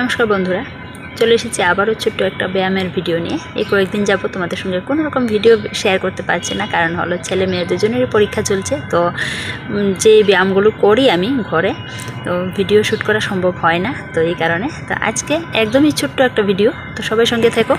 নমস্কার বন্ধুরা, চলে এসেছি আবারও ছোট্ট একটা ব্যায়ামের ভিডিও নিয়ে। এই কয়েকদিন যাব তোমাদের সঙ্গে কোনো রকম ভিডিও শেয়ার করতে পারছি না, কারণ হলো ছেলে মেয়ে দুজনেরই পরীক্ষা চলছে। তো যে ব্যায়ামগুলো করি আমি ঘরে, তো ভিডিও শ্যুট করা সম্ভব হয় না, তো এই কারণে। তো আজকে একদমই ছোট্ট একটা ভিডিও তো সবাই সঙ্গে থেকো।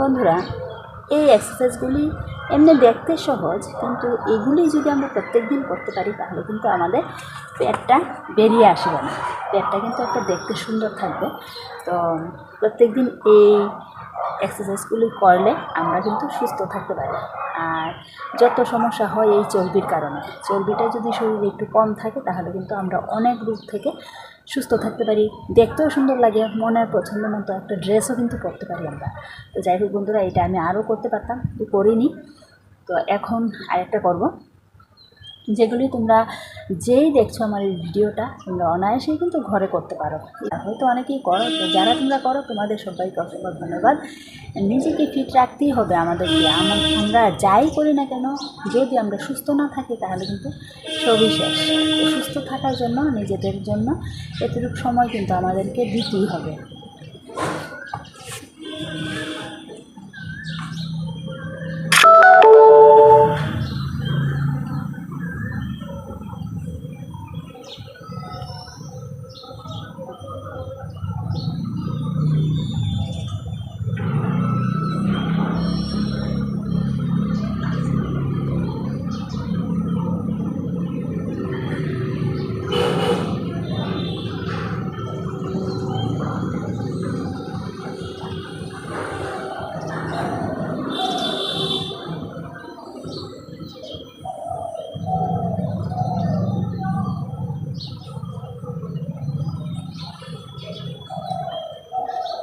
বন্ধুরা, এই এক্সারসাইজগুলি এমনি দেখতে সহজ, কিন্তু এগুলি যদি আমরা প্রত্যেক দিন করতে পারি, তাহলে কিন্তু আমাদের পেটটা বেরিয়ে আসবে না। পেটটা কিন্তু একটা দেখতে সুন্দর থাকবে। তো প্রত্যেক দিন এই এক্সারসাইজগুলি করলে আমরা কিন্তু সুস্থ থাকতে পারি। আর যত সমস্যা হয় এই চর্বির কারণে। চর্বিটা যদি শরীরে একটু কম থাকে, তাহলে কিন্তু আমরা অনেক রূপ থেকে সুস্থ থাকতে পারি। দেখতেও সুন্দর লাগে, মনের পছন্দ মতো একটা ড্রেসও কিন্তু পরতে পারি আমরা। তো যাই হোক বন্ধুরা, এটা আমি আরও করতে পারতাম, তো করিনি। তো এখন আরেকটা করব। যেগুলি তোমরা যেই দেখছ আমার এই ভিডিওটা, তোমরা অনায়াসেই কিন্তু ঘরে করতে পারো। হয়তো অনেকেই করো যারা তোমরা করো, তোমাদের সবাইকে অসংখ্য ধন্যবাদ। নিজেকে ফিট রাখতেই হবে আমাদেরকে। আমার আমরা যাই করি না কেন, যদি আমরা সুস্থ না থাকি, তাহলে কিন্তু সবই শেষ। সুস্থ থাকার জন্য, নিজেদের জন্য এতটুকু সময় কিন্তু আমাদেরকে দিতেই হবে।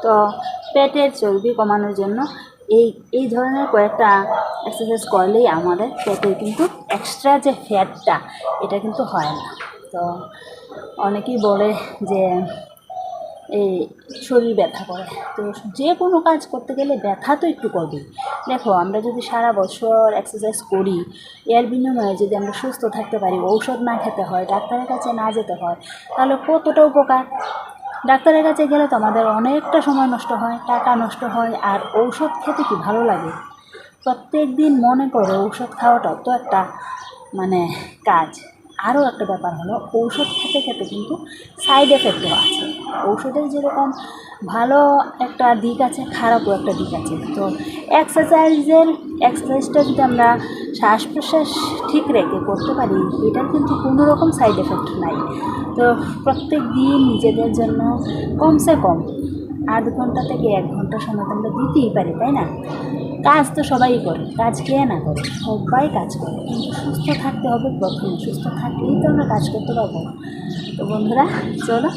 তো পেটের চর্বি কমানোর জন্য এই এই ধরনের কয়েকটা এক্সারসাইজ করলেই আমাদের পেটের কিন্তু এক্সট্রা যে ফ্যাটটা এটা কিন্তু হয় না। তো অনেকেই বলে যে এই শরীর ব্যথা করে। তো যে কোনো কাজ করতে গেলে ব্যথা তো একটু করবেই। দেখো, আমরা যদি সারা বছর এক্সারসাইজ করি, এর বিনিময়ে যদি আমরা সুস্থ থাকতে পারি, ঔষধ না খেতে হয়, ডাক্তারের কাছে না যেতে হয়, তাহলে কতটা উপকার? ডাক্তারের কাছে গেলে তো আমাদের অনেকটা সময় নষ্ট হয়, টাকা নষ্ট হয়, আর ঔষধ খেতে কি ভালো লাগে? প্রত্যেক দিন মনে করো ঔষধ খাওয়াটা তো একটা মানে কাজ। আরও একটা ব্যাপার হলো, ঔষধ খেতে খেতে কিন্তু সাইড এফেক্টও আছে। ঔষধের যেরকম ভালো একটা দিক আছে, খারাপও একটা দিক আছে। তো এক্সারসাইজের এক্সারসাইজটা যদি আমরা শ্বাস প্রশ্বাস ঠিক রেখে করতে পারি এটার কিন্তু কোনো রকম সাইড এফেক্ট নাই। তো প্রত্যেক দিন নিজেদের জন্য কমসে কম আধ ঘণ্টা থেকে এক ঘণ্টা সময় তো আমরা দিতেই পারি, তাই না? কাজ তো সবাই করে, কাজ কে না করে? সবাই কাজ করে, কিন্তু সুস্থ থাকতে হবে প্রথমে। সুস্থ থাকলেই তো আমরা কাজ করতে পারব। তো বন্ধুরা, চলো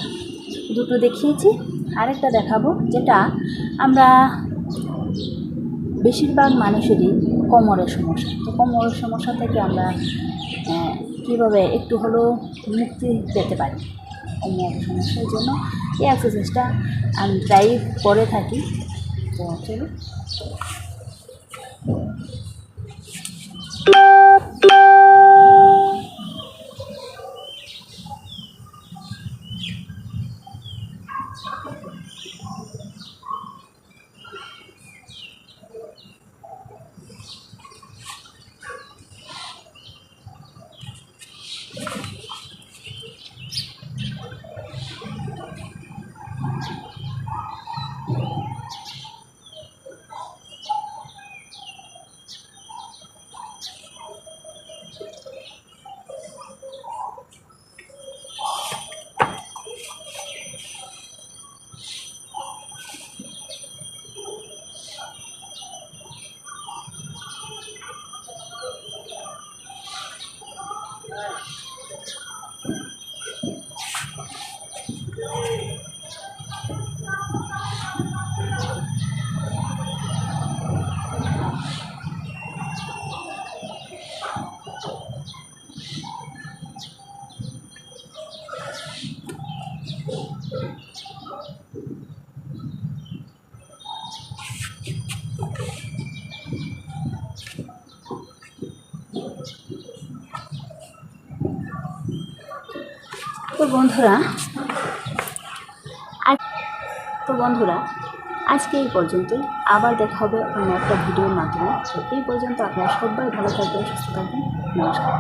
দুটো দেখিয়েছি। আরেকটা দেখাবো, যেটা আমরা বেশিরভাগ মানুষেরই কোমরের সমস্যা। তো কোমরের সমস্যা থেকে আমরা কীভাবে একটু হলেও মুক্তি পেতে পারি? কোমরের সমস্যার জন্য এই এক্সারসাইজটা আমি প্রায় করে থাকি। তো চলো। うん。বন্ধুরা, আজ তো বন্ধুরা, আজকে এই পর্যন্তই। আবার দেখা হবে অন্য একটা ভিডিওর মাধ্যমে। এই পর্যন্ত আপনারা সবাই ভালো থাকবেন, সুস্থ থাকবেন। নমস্কার।